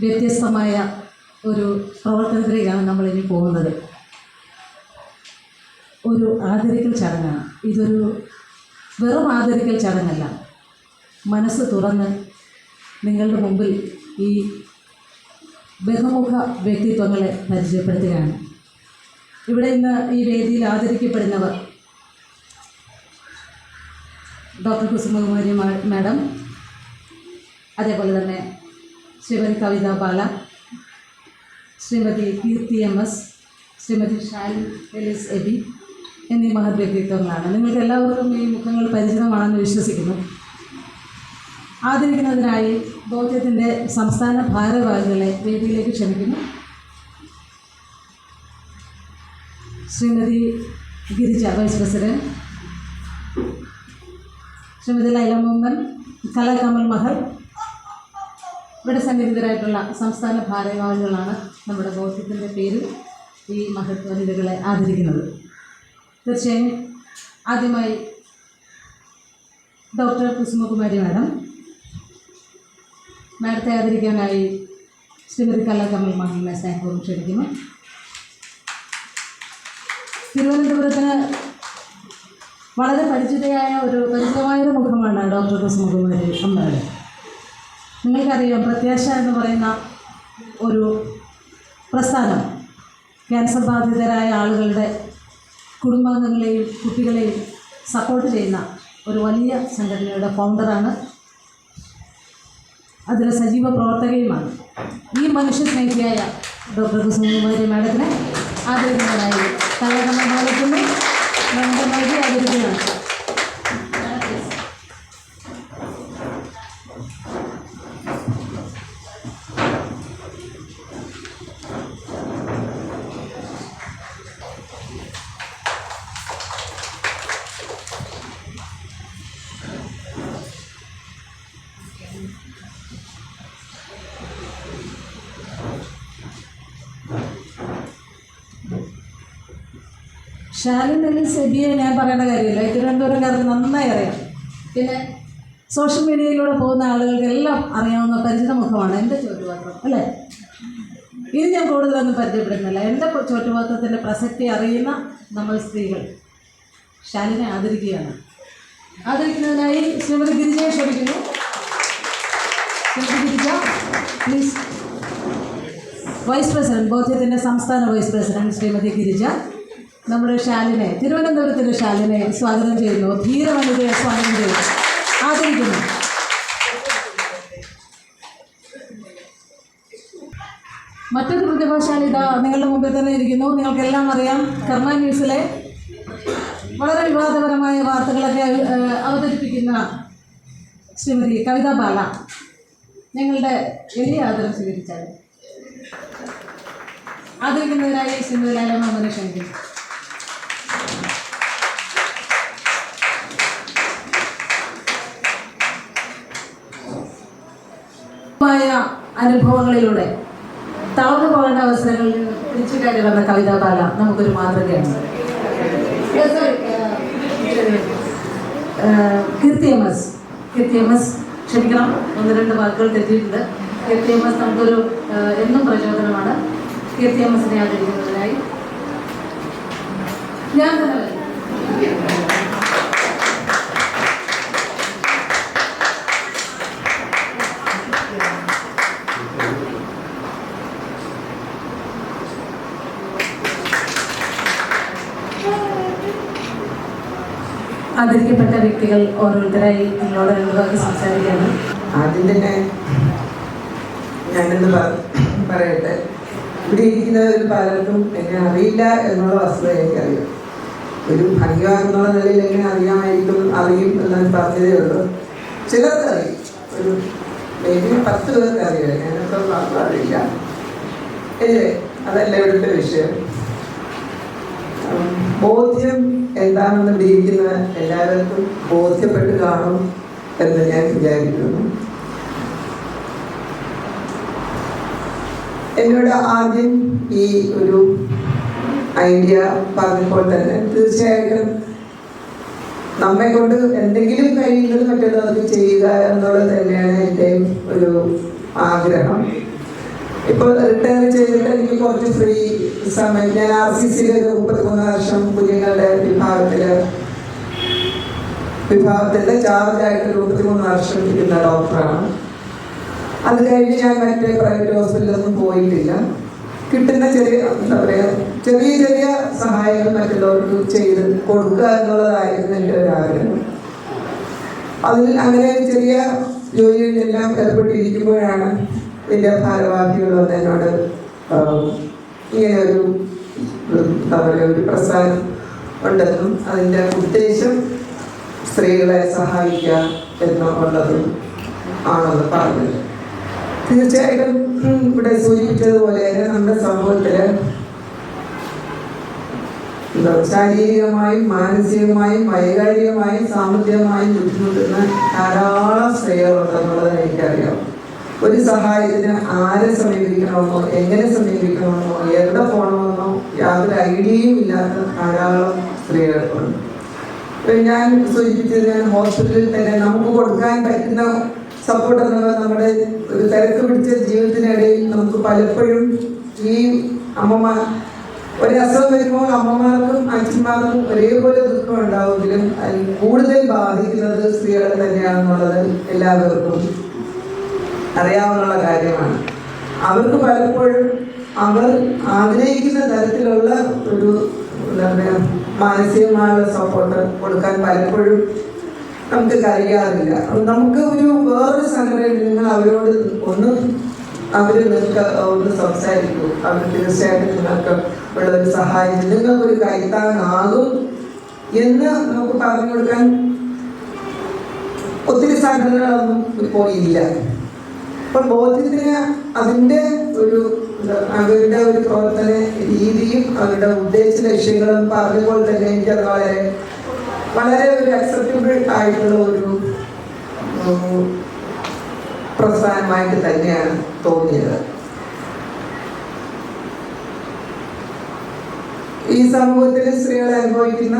വ്യത്യസ്തമായ ഒരു പ്രവർത്തനത്തിലേക്കാണ് നമ്മൾ ഇനി പോകുന്നത്. ഒരു ആദരിക്കൽ ചടങ്ങാണ്. ഇതൊരു വെറും ആദരിക്കൽ ചടങ്ങല്ല. മനസ്സ് തുറന്ന് നിങ്ങളുടെ മുമ്പിൽ ഈ ബഹുമുഖ വ്യക്തിത്വങ്ങളെ പരിചയപ്പെടുത്തുകയാണ്. ഇവിടെ ഇന്ന് ഈ വേദിയിൽ ആദരിക്കപ്പെടുന്നവർ ഡോക്ടർ കുസുമകുമാരി മാഡം അതേപോലെ തന്നെ Shrimati Kavitha Bala Shrimati Keerthi M S Shrimati Shali Elis AB എന്നീ മഹത് വ്യക്തിത്വങ്ങളാണ് നിങ്ങൾക്ക് എല്ലാവർക്കും ഈ മുഖങ്ങൾ പരിചിതമാണെന്ന് വിശ്വസിക്കുന്നു. ആദരിക്കുന്നതിനായി ബോധ്യത്തിന്റെ സംസ്ഥാന ഭാരവാഹികളെ വേദിയിലേക്ക് ക്ഷണിക്കുന്നു. Shrimati Girija vice president. Shrimati Laila മുഹമ്മൻ കലാകമൽ മഹൽ ഇവിടെ സന്നിഹിതരായിട്ടുള്ള സംസ്ഥാന ഭാരവാഹികളാണ് നമ്മുടെ ബോധ്യത്തിന്റെ പേരിൽ ഈ മഹത്വനിധികളെ ആദരിക്കുന്നത്. തീർച്ചയായും ആദ്യമായി ഡോക്ടർ കുസുമകുമാരി മാഡം മാഡത്തെ ആദരിക്കാനായി ശ്രീമതി കലാകമൽ മഹലിനെ സ്നേഹപൂർവം ക്ഷണിക്കുന്നു. തിരുവനന്തപുരത്തിന് വളരെ പരിചിതയായ ഒരു പരിചിതമായ ഒരു മുഖമാണ് ഡോക്ടർ കുസുമകുമാരി അമ്മയുടെ നിങ്ങൾക്കറിയാം പ്രത്യാശ എന്ന് പറയുന്ന ഒരു പ്രസ്ഥാനം? ക്യാൻസർ ബാധിതരായ ആളുകളുടെ കുടുംബാംഗങ്ങളെയും കുട്ടികളെയും സപ്പോർട്ട് ചെയ്യുന്ന ഒരു വലിയ സംഘടനയുടെ ഫൗണ്ടറാണ് അതിലെ സജീവ പ്രവർത്തകയുമാണ്. ഈ മനുഷ്യ സ്നേഹിയായ ഡോക്ടർ കുസുമകുമാരി മാഡത്തിനെ ആദരിക്കുന്നതായി നമ്മുടെ നൽകി ആദരിക്കുകയാണ്. ഷാലിൻ അലി സെബിയെ ഞാൻ പറയേണ്ട കാര്യമില്ല. തിരുവനന്തപുരംകാർക്ക് നന്നായി അറിയാം. പിന്നെ സോഷ്യൽ മീഡിയയിലൂടെ പോകുന്ന ആളുകൾക്കെല്ലാം അറിയാവുന്ന പരിചിത മുഖമാണ് എന്റെ ചോറ്റുപാത്രം അല്ലേ? ഇത് ഞാൻ കൂടുതലൊന്നും പരിചയപ്പെടുന്നില്ല. എന്റെ ചോറ്റുപാത്രത്തിന്റെ പ്രസക്തി അറിയുന്ന നമ്മൾ സ്ത്രീകൾ. ശാലിനെ ആദരിക്കുകയാണ്. ആദരിക്കുന്നതിനായി ശ്രീമതി ഗിരിജയെ ക്ഷണിക്കുന്നു. ഗിരിജ പ്ലീസ് വൈസ് പ്രസിഡന്റ് ബോധ്യത്തിന്റെ സംസ്ഥാന വൈസ് പ്രസിഡന്റ് ശ്രീമതി ഗിരിജ. നമ്മുടെ ഷാലിനെ തിരുവനന്തപുരത്തിന്റെ ഷാലിനെ സ്വാഗതം ചെയ്യുന്നു. ധീരവനിതയെ സ്വാഗതം ചെയ്യുന്നു. ആദരിക്കുന്നു. മറ്റൊരു പ്രതിഭാശാലി ഇതാ നിങ്ങളുടെ മുമ്പിൽ തന്നെ ഇരിക്കുന്നു. നിങ്ങൾക്കെല്ലാം അറിയാം കർമ്മ ന്യൂസിലെ വളരെ വിവാദപരമായ വാർത്തകളൊക്കെ അവതരിപ്പിക്കുന്ന ശ്രീമതി കവിതാ ബാല ഞങ്ങളുടെ വലിയ ആദരം സ്വീകരിച്ചാൽ ആദരിക്കുന്നതിനായി ശ്രീമതി ലാലമാമനെ ക്ഷണിക്കുന്നു. മായ അനുഭവങ്ങളിലൂടെ തളർന്നു പോകേണ്ട അവസരങ്ങളിൽ തിരിച്ചു കയറി വന്ന കവിതാ ബാല നമുക്കൊരു മാതൃകയാണ്. Yes, sorry. ഏഹ്, Keerthi M S Keerthi M S ക്ഷമിക്കണം. ഒന്ന് രണ്ട് വാക്കുകൾ തെറ്റിയിട്ടുണ്ട്. കീർത്തി എം നമുക്കൊരു എന്നും പ്രചോദനമാണ്. കീർത്തി എം ആദരിക്കുന്നതിനായി. ഞാൻ തന്നെ വരും. ആദരിക്കപ്പെട്ട വ്യക്തികൾ ഓരോരുത്തരായി നിങ്ങളോട് രണ്ടു വാക്ക് സംസാരിക്കുകയാണ് ആദ്യം തന്നെ ഞാനെന്ന് പറ- പറയട്ടെ. ഇവിടെ ഇരിക്കുന്നവരിൽ പലർക്കും എന്നെ അറിയില്ല എന്നുള്ള വസ്തുത എനിക്കറിയാം. ഒരു ഭംഗിക എന്നുള്ള നിലയിൽ എങ്ങനെ അറിയാമായിരിക്കും അറിയും എന്നൊരു ഉള്ളൂ. ചിലർക്ക് അറിയും. ഒരു മേബി പത്ത് പേർക്ക് അറിയാം. മാത്രം അറിയില്ല അതല്ല ഇവിടുത്തെ വിഷയം. ബോധ്യം എന്താണെന്ന് വിരിക്കുന്ന എല്ലാവർക്കും ബോധ്യപ്പെട്ട് കാണും എന്ന് ഞാൻ വിചാരിക്കുന്നു. എന്നോട് ആദ്യം ഈ ഒരു ഐഡിയ പറഞ്ഞപ്പോൾ തന്നെ തീർച്ചയായിട്ടും നമ്മെ കൊണ്ട് എന്തെങ്കിലും കഴിയുന്നത് മറ്റുള്ളവർക്ക് ചെയ്യുക എന്നുള്ളത് തന്നെയാണ് എന്റെ ഒരു ആഗ്രഹം. ഇപ്പോൾ റിട്ടയർ ചെയ്തിട്ട് എനിക്ക് കുറച്ച് ഫ്രീ സമയം. ഞാൻ ആർ സി സിയിൽ ഒരു മുപ്പത്തിമൂന്ന് വർഷം കുഞ്ഞുങ്ങളുടെ വിഭാഗത്തിൽ വിഭാഗത്തിന്റെ ചാർജായിട്ട് ഒരു മുപ്പത്തിമൂന്ന് വർഷം ഇരിക്കുന്ന ഡോക്ടറാണ് അത് കഴിഞ്ഞ് ഞാൻ മറ്റേ പ്രൈവറ്റ് ഹോസ്പിറ്റലൊന്നും പോയിട്ടില്ല. കിട്ടുന്ന ചെറിയ എന്താ പറയുക ചെറിയ ചെറിയ സഹായങ്ങൾ മറ്റുള്ളവർക്ക് ചെയ്ത് കൊടുക്കുക എന്നുള്ളതായിരുന്നു എന്റെ ഒരു ആഗ്രഹം. അതിൽ അങ്ങനെ ചെറിയ ജോലികളിലെല്ലാം ഏർപ്പെട്ടിരിക്കുമ്പോഴാണ് എന്റെ ഭാരവാഹികൾ വന്ന് എന്നോട് ഇങ്ങനെയൊരു എന്താ പറയുക ഒരു പ്രസ്ഥാനം ഉണ്ടെന്നും അതിന്റെ ഉദ്ദേശം സ്ത്രീകളെ സഹായിക്കുക എന്നുള്ളതും ആണെന്ന് പറഞ്ഞത്. തീർച്ചയായിട്ടും ഇവിടെ സൂചിപ്പിച്ചതുപോലെ തന്നെ നമ്മുടെ സമൂഹത്തിൽ എന്താ ശാരീരികമായും മാനസികമായും വൈകാരികമായും സാമ്പത്തികമായും ബുദ്ധിമുട്ടുന്ന ധാരാളം സ്ത്രീകളുണ്ടെന്നുള്ളത് എനിക്കറിയാം. ഒരു സഹായത്തിന് ആരെ സമീപിക്കണമെന്നോ എങ്ങനെ സമീപിക്കണമെന്നോ എവിടെ പോകണമെന്നോ യാതൊരു ഐഡിയയും ഇല്ലാത്ത ധാരാളം സ്ത്രീകളുണ്ട് ഞാൻ സൂചിപ്പിച്ചത് ഞാൻ ഹോസ്പിറ്റലിൽ തന്നെ നമുക്ക് കൊടുക്കാൻ പറ്റുന്ന സപ്പോർട്ട് എന്നുള്ളത് നമ്മുടെ ഒരു തിരക്ക് പിടിച്ച ജീവിതത്തിനിടയിൽ നമുക്ക് പലപ്പോഴും ഈ അമ്മമാർ ഒരു അസുഖം വരുമ്പോൾ അമ്മമാർക്കും അച്ഛന്മാർക്കും ഒരേപോലെ ദുഃഖം ഉണ്ടാവുമെങ്കിലും അതിൽ കൂടുതൽ ബാധിക്കുന്നത് സ്ത്രീകളെ തന്നെയാണെന്നുള്ളത് എല്ലാവർക്കും അറിയാവുന്ന കാര്യമാണ്. അവർക്ക് പലപ്പോഴും അവർ ആഗ്രഹിക്കുന്ന തരത്തിലുള്ള ഒരു എന്താ പറയുക മാനസികമായുള്ള സപ്പോർട്ട് കൊടുക്കാൻ പലപ്പോഴും നമുക്ക് കഴിയാറില്ല. നമുക്ക് ഒരു വേറൊരു സംഘടന നിങ്ങൾ അവരോട് ഒന്ന് അവർ നിങ്ങൾക്ക് ഒന്ന് സംസാരിക്കൂ. അവർ തീർച്ചയായിട്ടും നിങ്ങൾക്ക് ഉള്ള ഒരു സഹായം നിങ്ങൾക്കൊരു കൈത്താങ്ങാകും എന്ന് നമുക്ക് പറഞ്ഞു കൊടുക്കാൻ ഒത്തിരി സംഘടനകളൊന്നും ഇപ്പോൾ ഇല്ല അപ്പം ബോധ്യത്തിന് അതിന്റെ ഒരു അവരുടെ ഒരു പ്രവർത്തന രീതിയും അവരുടെ ഉദ്ദേശ ലക്ഷ്യങ്ങളും പറഞ്ഞപ്പോൾ തന്നെ എനിക്കത് വളരെ വളരെ ഒരു അക്സെപ്റ്റബിൾ ആയിട്ടുള്ള ഒരു പ്രസ്ഥാനമായിട്ട് തന്നെയാണ് തോന്നിയത്. ഈ സമൂഹത്തിൽ സ്ത്രീകൾ അനുഭവിക്കുന്ന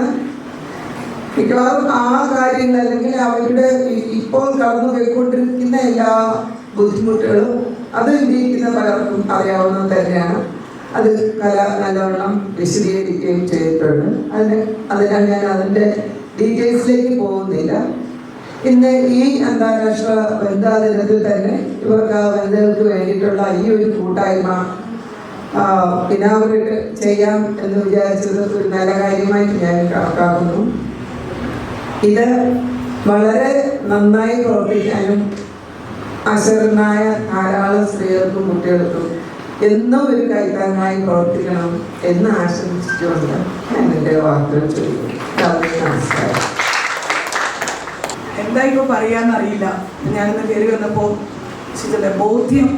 മിക്കവാറും ആ കാര്യങ്ങൾ അല്ലെങ്കിൽ അവരുടെ ഇപ്പോൾ കടന്നു പോയിക്കൊണ്ടിരിക്കുന്ന എല്ലാ ബുദ്ധിമുട്ടുകളും അത് ജീവിക്കുന്ന പലർക്കും അറിയാവുന്നത് തന്നെയാണ്. അത് കല നല്ലവണ്ണം വിശദീകരിക്കുകയും ചെയ്തിട്ടുണ്ട്. അതിന് അതിനാൽ ഞാൻ അതിന്റെ ഡീറ്റെയിൽസിലേക്ക് പോകുന്നില്ല. ഇന്ന് ഈ അന്താരാഷ്ട്ര വനിതാ ദിനത്തിൽ തന്നെ ഇവർക്ക് ആ വനിതകൾക്ക് വേണ്ടിയിട്ടുള്ള ഈ ഒരു കൂട്ടായ്മ ഇനാഗുറേറ്റ് ചെയ്യാം എന്ന് വിചാരിച്ചത് ഒരു നല്ല കാര്യമായിട്ട് ഞാൻ കണക്കാക്കുന്നു. ഇത് വളരെ നന്നായി പ്രവർത്തിക്കാനും അശരണായ ധാരാളം സ്ത്രീകൾക്കും കുട്ടികൾക്കും എന്നും ഒരു കൈത്താങ്ങായി പ്രവർത്തിക്കണം എന്ന് ആശംസിച്ചുകൊണ്ട് ഞാൻ എന്റെ വാക്കുകൾ നന്ദി നമസ്കാരം. എന്താ ഇപ്പോൾ പറയാന്നറിയില്ല ഞാനിന്ന് കയറി വന്നപ്പോൾ ചില ബോധ്യം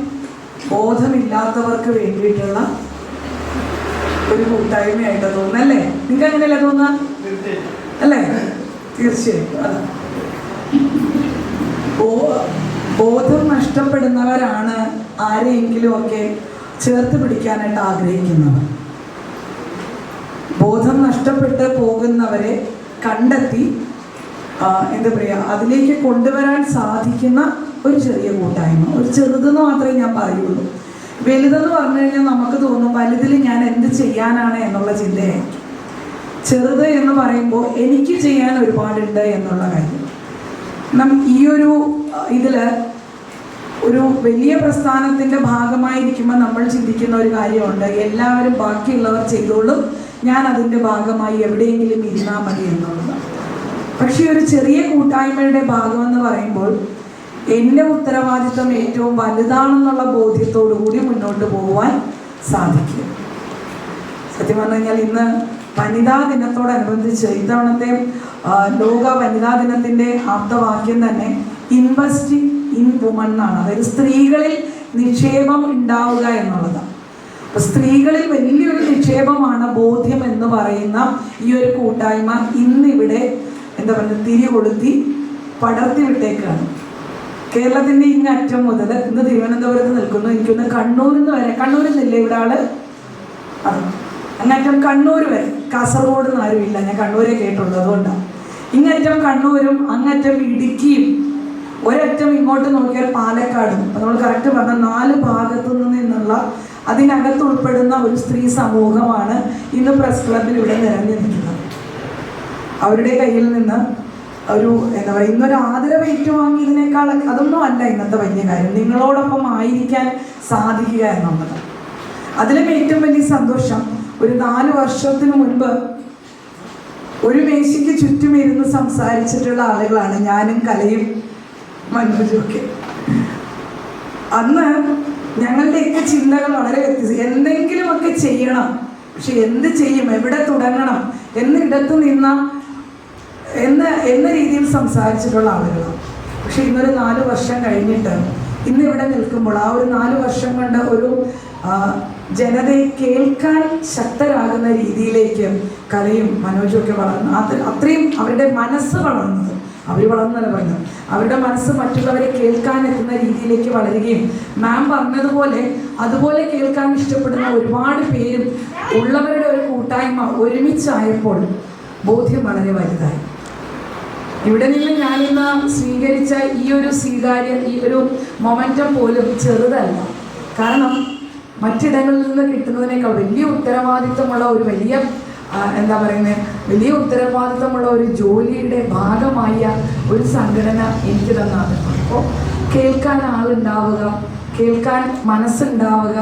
ബോധമില്ലാത്തവർക്ക് വേണ്ടിയിട്ടുള്ള ഒരു കൂട്ടായ്മയായിട്ട് തോന്നുന്നല്ലേ നിങ്ങൾക്ക് അങ്ങനെയല്ല തോന്നുക? അല്ലേ? തീർച്ചയായിട്ടും. അതെ. ബോധം നഷ്ടപ്പെടുന്നവരാണ് ആരെയെങ്കിലും ഒക്കെ ചേർത്ത് പിടിക്കാനായിട്ട് ആഗ്രഹിക്കുന്നവർ ബോധം നഷ്ടപ്പെട്ട് പോകുന്നവരെ കണ്ടെത്തി എന്താ പറയുക അതിലേക്ക് കൊണ്ടുവരാൻ സാധിക്കുന്ന ഒരു ചെറിയ കൂട്ടായ്മ. ഒരു ചെറുതെന്ന് മാത്രമേ ഞാൻ പറയുള്ളൂ. വലുതെന്ന് പറഞ്ഞു കഴിഞ്ഞാൽ നമുക്ക് തോന്നും വലുതിൽ ഞാൻ എന്ത് ചെയ്യാനാണ് എന്നുള്ള ചിന്തയായിരിക്കും. ചെറുത് എന്ന് പറയുമ്പോൾ എനിക്ക് ചെയ്യാൻ ഒരുപാടുണ്ട് എന്നുള്ള കാര്യം. നം ഈ ഒരു ഇതിൽ ഒരു വലിയ പ്രസ്ഥാനത്തിന്റെ ഭാഗമായിരിക്കുമ്പോൾ നമ്മൾ ചിന്തിക്കുന്ന ഒരു കാര്യമുണ്ട്. എല്ലാവരും ബാക്കിയുള്ളവർ ചെയ്തോളും. ഞാൻ അതിന്റെ ഭാഗമായി എവിടെയെങ്കിലും ഇരുന്നാൽ മതി എന്നുള്ളത്. പക്ഷേ ഒരു ചെറിയ കൂട്ടായ്മയുടെ ഭാഗമെന്ന് പറയുമ്പോൾ എന്റെ ഉത്തരവാദിത്വം ഏറ്റവും വലുതാണെന്നുള്ള ബോധ്യത്തോടു കൂടി മുന്നോട്ട് പോകുവാൻ സാധിക്കും. സത്യം പറഞ്ഞു കഴിഞ്ഞാൽ ഇന്ന് വനിതാ ദിനത്തോടനുബന്ധിച്ച് ഇത്തവണത്തെ ലോക വനിതാ ദിനത്തിന്റെ ആപ്തവാക്യം തന്നെ ഇൻവെസ്റ്റ് ഇൻ വുമൺ എന്നാണ്. അതായത് സ്ത്രീകളിൽ നിക്ഷേപം ഉണ്ടാവുക എന്നുള്ളതാണ്. സ്ത്രീകളിൽ വലിയൊരു നിക്ഷേപമാണ് ബോധ്യം എന്ന് പറയുന്ന ഈ ഒരു കൂട്ടായ്മ ഇന്നിവിടെ എന്താ പറയുക തിരി കൊളുത്തി പടർത്തി വിട്ടേക്കാണ്. കേരളത്തിന്റെ ഇങ്ങറ്റം മുതൽ ഇന്ന് തിരുവനന്തപുരത്ത് നിൽക്കുന്നു. എനിക്കൊന്ന് കണ്ണൂരിൽ നിന്ന് വരെ. കണ്ണൂരിൽ നിന്നില്ലേ ഇവിടെ ആൾ? ആ, അങ്ങറ്റം കണ്ണൂർ വരെ. കാസർഗോഡ് നിന്ന് ആരുമില്ല ഞാൻ കണ്ണൂരെ കേട്ടുള്ളൂ. അതുകൊണ്ടാണ് ഇങ്ങറ്റം കണ്ണൂരും അങ്ങറ്റം ഇടുക്കിയും ഒരറ്റം ഇങ്ങോട്ട് നോക്കിയാൽ പാലക്കാടും. അപ്പം നമ്മൾ കറക്റ്റ് പറഞ്ഞ നാല് ഭാഗത്തു നിന്നുള്ള അതിനകത്ത് ഉൾപ്പെടുന്ന ഒരു സ്ത്രീ സമൂഹമാണ് ഇന്ന് പ്രസ് ക്ലബിൽ ഇവിടെ നിറഞ്ഞു നിൽക്കുന്നത് അവരുടെ കയ്യിൽ നിന്ന് ഒരു എന്താ പറയുക ഇന്നൊരു ആദരവ് ഏറ്റുവാങ്ങിയതിനേക്കാൾ അതൊന്നും അല്ല ഇന്നത്തെ വലിയ കാര്യം. നിങ്ങളോടൊപ്പം ആയിരിക്കാൻ സാധിക്കുക എന്നുള്ളത്. അതിലും ഏറ്റവും വലിയ സന്തോഷം ഒരു നാല് വർഷത്തിന് മുൻപ് ഒരു മേശയ്ക്ക് ചുറ്റും ഇരുന്ന് സംസാരിച്ചിട്ടുള്ള ആളുകളാണ് ഞാനും കലയും മനോജും ഒക്കെ അന്ന് ഞങ്ങളുടെയൊക്കെ ചിന്തകൾ വളരെ വ്യത്യസ്ത. എന്തെങ്കിലുമൊക്കെ ചെയ്യണം. പക്ഷെ എന്ത് ചെയ്യും? എവിടെ തുടങ്ങണം? എന്നിടത്ത് നിന്ന എന്ന എന്ന രീതിയിൽ സംസാരിച്ചിട്ടുള്ള ആളുകളാണ്. പക്ഷെ ഇന്നൊരു നാല് വർഷം കഴിഞ്ഞിട്ട് ഇന്നിവിടെ നിൽക്കുമ്പോൾ ആ ഒരു നാല് വർഷം കൊണ്ട് ഒരു ജനതയെ കേൾക്കാൻ ശക്തരാകുന്ന രീതിയിലേക്ക് കലയും മനോജും ഒക്കെ വളർന്നു. അത് അത്രയും അവരുടെ മനസ്സ് വളർന്നത്. അവർ വളർന്നല്ല പറഞ്ഞു അവരുടെ മനസ്സ് മറ്റുള്ളവരെ കേൾക്കാൻ എത്തുന്ന രീതിയിലേക്ക് വളരുകയും മാം പറഞ്ഞതുപോലെ അതുപോലെ കേൾക്കാൻ ഇഷ്ടപ്പെടുന്ന ഒരുപാട് പേരും ഉള്ളവരുടെ ഒരു കൂട്ടായ്മ ഒരുമിച്ചായപ്പോൾ ബോധ്യം വളരെ വലുതായി. ഇവിടെ നിന്ന് ഞാനിന്ന് സ്വീകരിച്ച ഈ ഒരു സ്വീകാര്യ ഈ ഒരു മൊമെന്റം പോലും ചെറുതല്ല. കാരണം മറ്റിടങ്ങളിൽ നിന്ന് കിട്ടുന്നതിനേക്കാൾ വലിയ ഉത്തരവാദിത്തമുള്ള ഒരു വലിയ എന്താ പറയുന്നത് വലിയ ഉത്തരവാദിത്തമുള്ള ഒരു ജോലിയുടെ ഭാഗമായ ഒരു സംഘടന എനിക്ക് തന്നാണ്. അപ്പോൾ കേൾക്കാൻ ആളുണ്ടാവുക കേൾക്കാൻ മനസ്സുണ്ടാവുക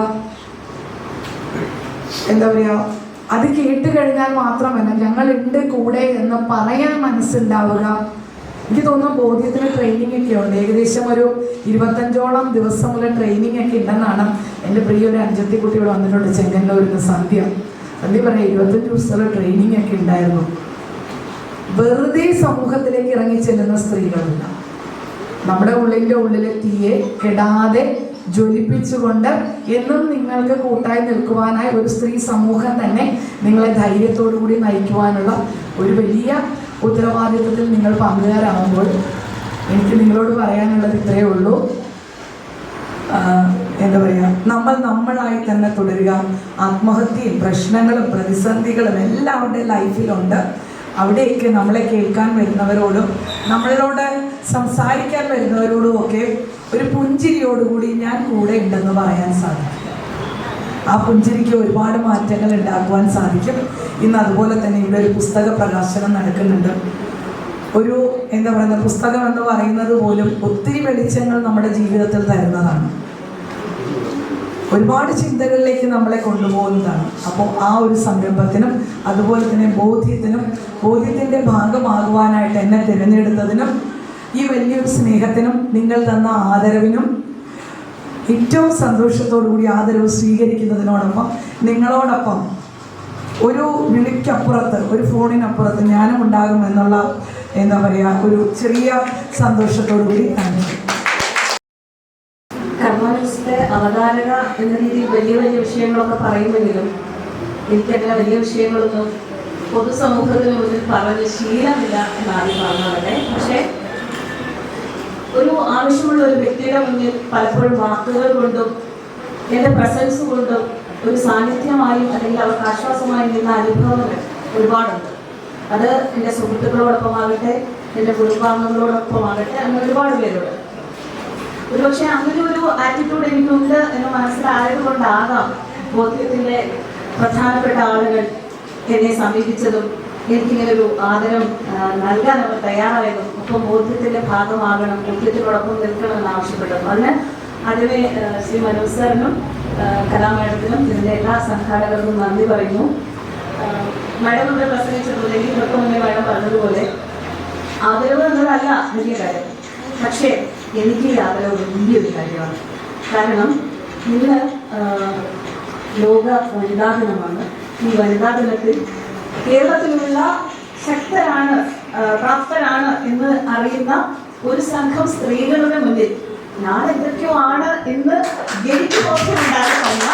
എന്താ പറയുക അത് കേട്ട് കഴിഞ്ഞാൽ മാത്രമല്ല ഞങ്ങളുണ്ട് കൂടെ എന്ന് പറയാൻ മനസ്സുണ്ടാവുക എനിക്ക് തോന്നുന്നു ബോധ്യത്തിന് ട്രെയിനിങ് ഒക്കെ ഉണ്ട്. ഏകദേശം ഒരു ഇരുപത്തഞ്ചോളം ദിവസമുള്ള ട്രെയിനിങ് ഒക്കെ ഉണ്ടെന്നാണ് എന്റെ പ്രിയ ഒരു അഞ്ചത്തി കുട്ടിയോട് വന്നിട്ടുണ്ട്. ചെങ്ങന്നൂരിന് സന്ധ്യ. സന്ധ്യ പറയാം ഇരുപത്തഞ്ച് ദിവസത്തെ ട്രെയിനിങ് ഒക്കെ ഉണ്ടായിരുന്നു. വെറുതെ സമൂഹത്തിലേക്ക് ഇറങ്ങി ചെല്ലുന്ന സ്ത്രീകളുണ്ട് നമ്മുടെ ഉള്ളിന്റെ ഉള്ളിലെ തീയെ കെടാതെ ജ്വലിപ്പിച്ചുകൊണ്ട് എന്നും നിങ്ങൾക്ക് കൂട്ടായി നിൽക്കുവാനായി ഒരു സ്ത്രീ സമൂഹം തന്നെ നിങ്ങളെ ധൈര്യത്തോടു കൂടി നയിക്കുവാനുള്ള ഒരു വലിയ ഉത്തരവാദിത്വത്തിൽ നിങ്ങൾ പങ്കുകാരാകുമ്പോൾ എനിക്ക് നിങ്ങളോട് പറയാനുള്ളത് ഇത്രയേ ഉള്ളൂ. എന്താ പറയുക നമ്മൾ നമ്മളായി തന്നെ തുടരുക. ആത്മഹത്യയും പ്രശ്നങ്ങളും പ്രതിസന്ധികളും എല്ലാം എല്ലാവരുടെ ലൈഫിലുണ്ട്. അവിടെയൊക്കെ നമ്മളെ കേൾക്കാൻ വരുന്നവരോടും നമ്മളോട് സംസാരിക്കാൻ വരുന്നവരോടും ഒക്കെ ഒരു പുഞ്ചിരിയോടുകൂടി ഞാൻ കൂടെ ഉണ്ടെന്ന് പറയാൻ സാധിക്കും. ആ പുഞ്ചിരിക്ക് ഒരുപാട് മാറ്റങ്ങൾ ഉണ്ടാക്കുവാൻ സാധിക്കും. ഇന്ന് അതുപോലെ തന്നെ ഇവിടെ ഒരു പുസ്തക പ്രകാശനം നടക്കുന്നുണ്ട്. ഒരു എന്താ പറയുന്ന പുസ്തകം എന്ന് പറയുന്നത് പോലും ഒത്തിരി വെളിച്ചങ്ങൾ നമ്മുടെ ജീവിതത്തിൽ തരുന്നതാണ്. ഒരുപാട് ചിന്തകളിലേക്ക് നമ്മളെ കൊണ്ടുപോകുന്നതാണ്. അപ്പോൾ ആ ഒരു സംരംഭത്തിനും അതുപോലെ തന്നെ ബോധ്യത്തിനും ബോധ്യത്തിന്റെ ഭാഗമാകുവാനായിട്ട് എന്നെ തിരഞ്ഞെടുത്തതിനും ഈ വലിയൊരു സ്നേഹത്തിനും നിങ്ങൾ തന്ന ആദരവിനും ഏറ്റവും സന്തോഷത്തോടു കൂടി ആദരവ് സ്വീകരിക്കുന്നതിനോടൊപ്പം നിങ്ങളോടൊപ്പം ഒരു വിളിക്കപ്പുറത്ത് ഒരു ഫോണിനപ്പുറത്ത് ഞാനും ഉണ്ടാകും എന്നുള്ള എന്താ പറയുക ഒരു ചെറിയ സന്തോഷത്തോടു കൂടി താങ്ക് യു കർമ്മനിഷ്ഠ അവതാരക എന്ന രീതിയിൽ വലിയ വലിയ വിഷയങ്ങളൊക്കെ പറയുമെങ്കിലും എനിക്കങ്ങനെ വലിയ വിഷയങ്ങളൊന്നും പൊതുസമൂഹത്തിന് മുന്നിൽ പറഞ്ഞ് ശീലമില്ല എന്നാണ് പറഞ്ഞവരെ പക്ഷേ ഒരു ആവശ്യമുള്ള ഒരു വ്യക്തിയുടെ മുന്നിൽ പലപ്പോഴും വാക്കുകൾ കൊണ്ടും എന്റെ പ്രസൻസ് കൊണ്ടും ഒരു സാന്നിധ്യമായും അല്ലെങ്കിൽ അവർക്ക് ആശ്വാസമായി നിന്ന അനുഭവങ്ങൾ ഒരുപാടുണ്ട്. അത് എന്റെ സുഹൃത്തുക്കളോടൊപ്പമാകട്ടെ എന്റെ കുടുംബാംഗങ്ങളോടൊപ്പമാകട്ടെ അങ്ങനെ ഒരുപാട് പേരുണ്ട്. ഒരുപക്ഷെ അങ്ങനെ ഒരു ആറ്റിറ്റ്യൂഡ് എനിക്കുണ്ട് എന്ന് മനസ്സിലായത് കൊണ്ടാകാം ബോധ്യത്തിന്റെ പ്രധാനപ്പെട്ട ആളുകൾ എന്നെ സമീപിച്ചതും എനിക്കിങ്ങനെ ഒരു ആദരം നൽകാൻ അവർ തയ്യാറായതും ഒപ്പം ബോധ്യത്തിന്റെ ഭാഗമാകണം ബോധ്യത്തിനോടൊപ്പം നിൽക്കണം എന്ന് ആവശ്യപ്പെട്ടു. അതിന് അതിനെ ശ്രീ മനോജ് സാറിനും കലാമേളത്തിനും ഇതിന്റെ എല്ലാ സംഘാടകർക്കും നന്ദി പറയുന്നു. മഴ ഇവിടെ പ്രസംഗിച്ചതുപോലെ എനിക്ക് തൊട്ട് മുന്നേ മാഡം പറഞ്ഞതുപോലെ ആദരവ് എന്നതല്ല വലിയ കാര്യം. പക്ഷേ എനിക്ക് ഈ ആദരവ് വലിയൊരു കാര്യമാണ്. കാരണം ഇന്ന് ലോക വനിതാ ദിനമാണ്. ഈ വനിതാ ദിനത്തിൽ കേരളത്തിലുള്ള ശക്തരാണ് ആ, പ്രാപ്തരാണ് എന്ന് അറിയുന്ന ഒരു സംഘം സ്ത്രീകളുടെ മുന്നിൽ ഞാൻ എന്തൊക്കെയോ ആണ് എന്ന് എനിക്ക് ബോധ്യമുണ്ടാകുന്ന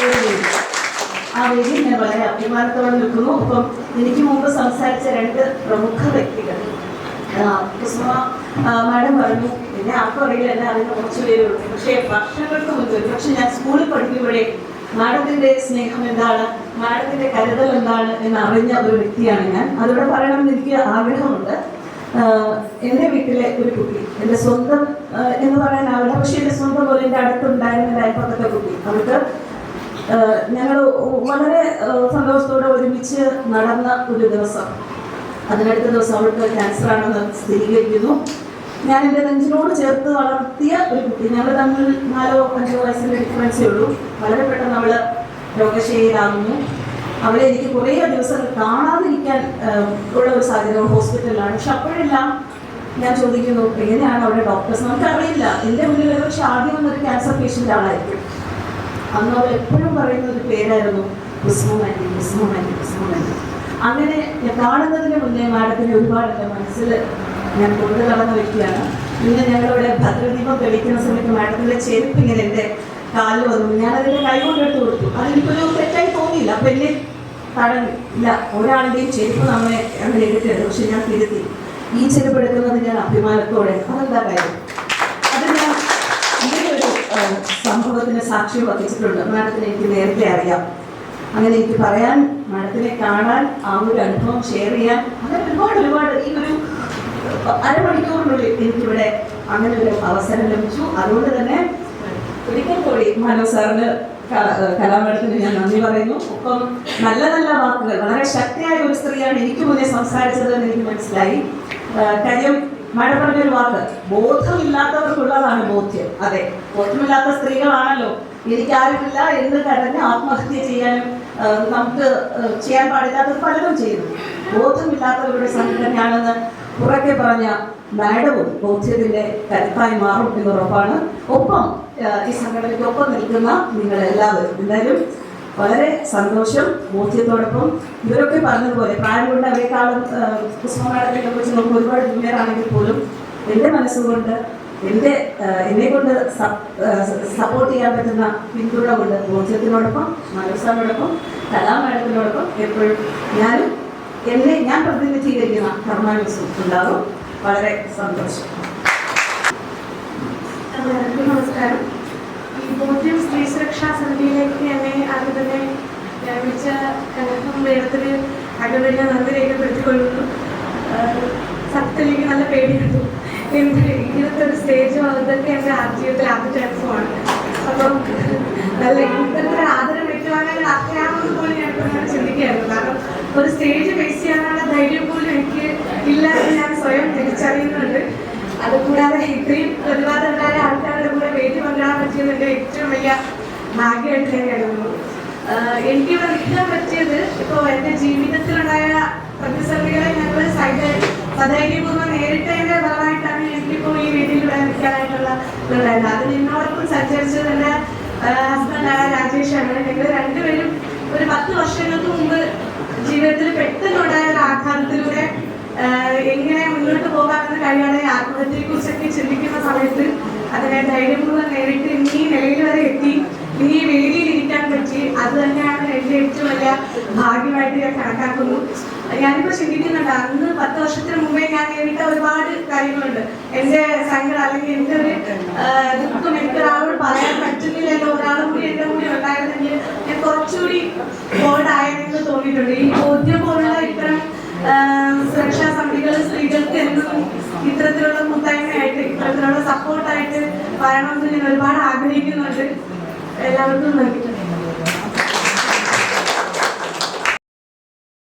ഒരു വേദി ആ ഞാൻ വളരെ അഭിമാനത്തോടെ നിൽക്കുന്നു. ഒപ്പം എനിക്ക് മുമ്പ് സംസാരിച്ച രണ്ട് പ്രമുഖ വ്യക്തികൾ കുസുമ മാഡം പറഞ്ഞു എന്നെ ആർക്കും അറിയില്ല എന്നെ അറിയുന്ന കുറച്ച് പേരുള്ളൂ പക്ഷേ വർഷങ്ങൾക്ക് മുൻപ് പക്ഷെ ഞാൻ സ്കൂളിൽ പഠിക്കുമ്പോഴേ മാഡത്തിന്റെ സ്നേഹം എന്താണ്? മാഡത്തിന്റെ കരുതൽ എന്താണ് എന്ന് അറിഞ്ഞ ഒരു വ്യക്തിയാണ് ഞാൻ. അതിവിടെ പറയണമെന്ന് എനിക്ക് ആഗ്രഹമുണ്ട്. എന്റെ വീട്ടിലെ ഒരു കുട്ടി എന്റെ സ്വന്തം എന്ന് പറയാനാവില്ല പക്ഷേ എന്റെ സ്വന്തം പോലെ എന്റെ അടുത്തുണ്ടായിരുന്ന അയൽപ്പക്കത്തെ കുട്ടി. അവൾക്ക് ഞങ്ങൾ വളരെ സന്തോഷത്തോടെ ഒരുമിച്ച് നടന്ന ഒരു ദിവസം. അതിനടുത്ത ദിവസം അവൾക്ക് ക്യാൻസർ ആണെന്ന് സ്ഥിരീകരിക്കുന്നു. ഞാൻ എന്റെ നെഞ്ചിനോട് ചേർത്ത് വളർത്തിയ ഒരു കുട്ടി. ഞങ്ങൾ തമ്മിൽ നാലോ അഞ്ചോ വയസ്സിന്റെ ഡിഫറൻസേ ഉള്ളൂ. വളരെ പെട്ടെന്ന് അവൾ രോഗശൈലിയിലാകുന്നു അവളെ എനിക്ക് കുറേ ദിവസം കാണാതിരിക്കാൻ ഉള്ള ഒരു സാഹചര്യം ഹോസ്പിറ്റലിലാണ്. പക്ഷെ അപ്പോഴെല്ലാം ഞാൻ ചോദിക്കുന്നു എങ്ങനെയാണ് അവിടെ ഡോക്ടേഴ്സ് നമുക്കറിയില്ല. എന്റെ മുന്നിൽ ഒരു പക്ഷെ ആദ്യം വന്നൊരു ക്യാൻസർ പേഷ്യന്റ് ആളായിരിക്കും. അന്ന് അവർ എപ്പോഴും പറയുന്ന ഒരു പേരായിരുന്നു ആന്റി കുസ്മു ആന്റി അങ്ങനെ കാണുന്നതിന് മുന്നേ മാഡത്തിന് ഒരുപാട് എന്റെ മനസ്സിൽ ഞാൻ കൊണ്ടു നടന്ന വ്യക്തിയാണ് പിന്നെ ഞങ്ങളിവിടെ ഭദ്രദീപം തെളിക്കുന്ന സമയത്ത് മാഡത്തിന്റെ ചെരുപ്പ് ഇങ്ങനെ എന്റെ കാലിൽ വന്നു. ഞാൻ അതിന്റെ കൈ എടുത്തു കൊടുത്തു. അതെനിക്കൊരു തെറ്റായി തോന്നിയില്ല. അപ്പം എന്നെ തടഞ്ഞു. ഇല്ല ഒരാളുടെയും ചെരുപ്പ് നമ്മളെ അങ്ങനെ എടുക്കരുത് പക്ഷെ ഞാൻ തിരുത്തി. ഈ ചെരുപ്പ് എടുക്കുന്നത് ഞാൻ അഭിമാനത്തോടെ. അതെന്താ കാര്യം? അത് സംഭവത്തിന് സാക്ഷ്യം വഹിച്ചിട്ടുണ്ട്. മാഡത്തിന് എനിക്ക് നേരത്തെ അറിയാം. അങ്ങനെ എനിക്ക് പറയാൻ മാഡത്തിനെ കാണാൻ ആ ഒരു അനുഭവം ഷെയർ ചെയ്യാൻ അങ്ങനെ ഒരുപാട് ഒരുപാട് ഈ ഒരു അരമണിക്കൂറിനുള്ളിൽ എനിക്കിവിടെ അങ്ങനെ ഒരു അവസരം ലഭിച്ചു. അതുകൊണ്ട് തന്നെ ഒരിക്കൽ കൂടി മനോ സാറിന് കലാമേളത്തിന് ഞാൻ നന്ദി പറയുന്നു. ഒപ്പം നല്ല നല്ല വാക്കുകൾ വളരെ ശക്തിയായ ഒരു സ്ത്രീയാണ് എനിക്ക് മുന്നേ സംസാരിച്ചത് എന്ന് എനിക്ക് മനസ്സിലായി. കാര്യം മഴ പറഞ്ഞൊരു വാക്ക് ബോധമില്ലാത്തവർക്കുള്ളതാണ് ബോധ്യം. അതെ ബോധമില്ലാത്ത സ്ത്രീകളാണല്ലോ. എനിക്കാരുമില്ല എന്ന് കരഞ്ഞ് ആത്മഹത്യ ചെയ്യാനും നമുക്ക് ചെയ്യാൻ പാടില്ലാത്തത് പലരും ചെയ്യുന്നു. ബോധമില്ലാത്തവരുടെ സംഘടനയാണെന്ന് ഉറക്കെ പറഞ്ഞ മാഡവും ബോധ്യത്തിന്റെ കരുത്തായി മാറും എന്ന് ഉറപ്പാണ്. ഒപ്പം ഈ സംഘടനയ്ക്ക് ഒപ്പം നിൽക്കുന്ന നിങ്ങൾ എല്ലാവരും എന്തായാലും വളരെ സന്തോഷം ബോധ്യത്തോടൊപ്പം ഇവരൊക്കെ പറഞ്ഞതുപോലെ പ്രായം കൊണ്ട് അവരെക്കാളും പുസ്തകങ്ങളെ കുറിച്ച് നമുക്ക് ഒരുപാട് മുന്നേറാണെങ്കിൽ പോലും എന്റെ മനസ്സുകൊണ്ട് എന്റെ എന്നെ കൊണ്ട് സപ്പോർട്ട് ചെയ്യാൻ പറ്റുന്ന പിന്തുണ കൊണ്ട് ബോധ്യത്തിനോടൊപ്പം മനസ്സാനോടൊപ്പം കലാമേടത്തിനോടൊപ്പം എപ്പോഴും ഞാനും എന്നെ ഞാൻ പ്രതിനിധീകരിക്കുന്ന കർമാനുസും ഉണ്ടാകും വളരെ സന്തോഷം. നമസ്കാരം. ഈ ബോധ്യം സ്ത്രീ സുരക്ഷാ സമിതിയിലേക്ക് എന്നെ ആദ്യം തന്നെ വിളിച്ച കനകം മേഡത്തിന് ആദ്യം നന്ദി രേഖപ്പെടുത്തിക്കൊള്ളുന്നു. ആഹ് സത്യത്തിലേക്ക് നല്ല പേടിയുണ്ട് എന്ത് ഇങ്ങനത്തെ ഒരു സ്റ്റേജ് വന്നതൊക്കെ എന്റെ ജീവിതത്തിൽ ആദ്യത്തെ അനുഭവമാണ്. അപ്പം നല്ല ഒരു ആദരം ഏറ്റുവാങ്ങാൻ അറിയാമെന്ന് പോലും ഞാൻ ചിന്തിക്കുകയായിരുന്നു. കാരണം ഒരു സ്റ്റേജ് ഫേസ് ചെയ്യാനുള്ള ധൈര്യം പോലും എനിക്ക് ഇല്ല എന്ന് ഞാൻ സ്വയം തിരിച്ചറിയുന്നുണ്ട്. അതുകൂടാതെ ഇത്രയും പ്രതിവാദമുണ്ടായ ആൾക്കാരുടെ കൂടെ വേദി പങ്കിടാൻ പറ്റിയത് എന്റെ ഏറ്റവും വലിയ ഭാഗ്യമായിട്ട് ഞാൻ കരുതുന്നു. എനിക്ക് എനിക്കിവിടെ നിൽക്കാൻ പറ്റിയത് ഇപ്പോൾ എന്റെ ജീവിതത്തിലുണ്ടായ പ്രതിസന്ധികളെ ഞങ്ങൾ സധൈര്യപൂർവം നേരിട്ടതിന്റെ ഫലമായിട്ടാണ് എനിക്കിപ്പോൾ ഈ വേദിയിൽ ഇവിടെ നിൽക്കാനായിട്ടുള്ള ഇതുണ്ടായത് അത് നിന്നോടൊപ്പം സഞ്ചരിച്ചത് എന്റെ ഹസ്ബൻഡായ രാജേഷാണ്. ഞങ്ങൾ രണ്ടുപേരും ഒരു പത്ത് വർഷങ്ങൾക്ക് മുമ്പ് ജീവിതത്തിൽ പെട്ടെന്നുണ്ടായ ഒരു ആഘാതത്തിലൂടെ എങ്ങനെ മുന്നോട്ട് പോകാമെന്ന് കഴിയാതെ ആത്മഹത്യയെ കുറിച്ചൊക്കെ ചിന്തിക്കുന്ന സമയത്ത് അതിനെ ധൈര്യപൂർവം നേരിട്ട് ഈ നിലയിൽ വരെ എത്തി ഇനി വേദിയിൽ ഇരിക്കാൻ പറ്റി. അത് തന്നെയാണ് എന്റെ ഏറ്റവും വലിയ ഭാഗ്യമായിട്ട് ഞാൻ കണക്കാക്കുന്നു. ഞാനിപ്പോൾ ചിന്തിക്കുന്നുണ്ട് അന്ന് പത്ത് വർഷത്തിന് മുമ്പേ ഞാൻ നേരിട്ട ഒരുപാട് കാര്യങ്ങളുണ്ട്. എന്റെ സങ്കടം അല്ലെങ്കിൽ എന്റെ ഒരു ദുഃഖം എനിക്ക് ഒരാളോട് പറയാൻ പറ്റുന്നില്ലല്ലോ. ഒരാളും കൂടി എന്റെ കൂടി ഉണ്ടായിരുന്നെങ്കിൽ ഞാൻ കുറച്ചുകൂടി ബോർഡായെന്ന് തോന്നിയിട്ടുണ്ട്. ഈ ബോധ്യം പോലുള്ള ഇത്തരം സുരക്ഷാ സമിതികൾ സ്ത്രീകൾക്ക് എന്നും ഇത്തരത്തിലുള്ള കൂട്ടായ്മയായിട്ട് ഇത്തരത്തിലുള്ള സപ്പോർട്ടായിട്ട് വരണമെന്ന് ഞാൻ ഒരുപാട് ആഗ്രഹിക്കുന്നുണ്ട്. എല്ലാവർക്കും നൽകിയിട്ടുണ്ട്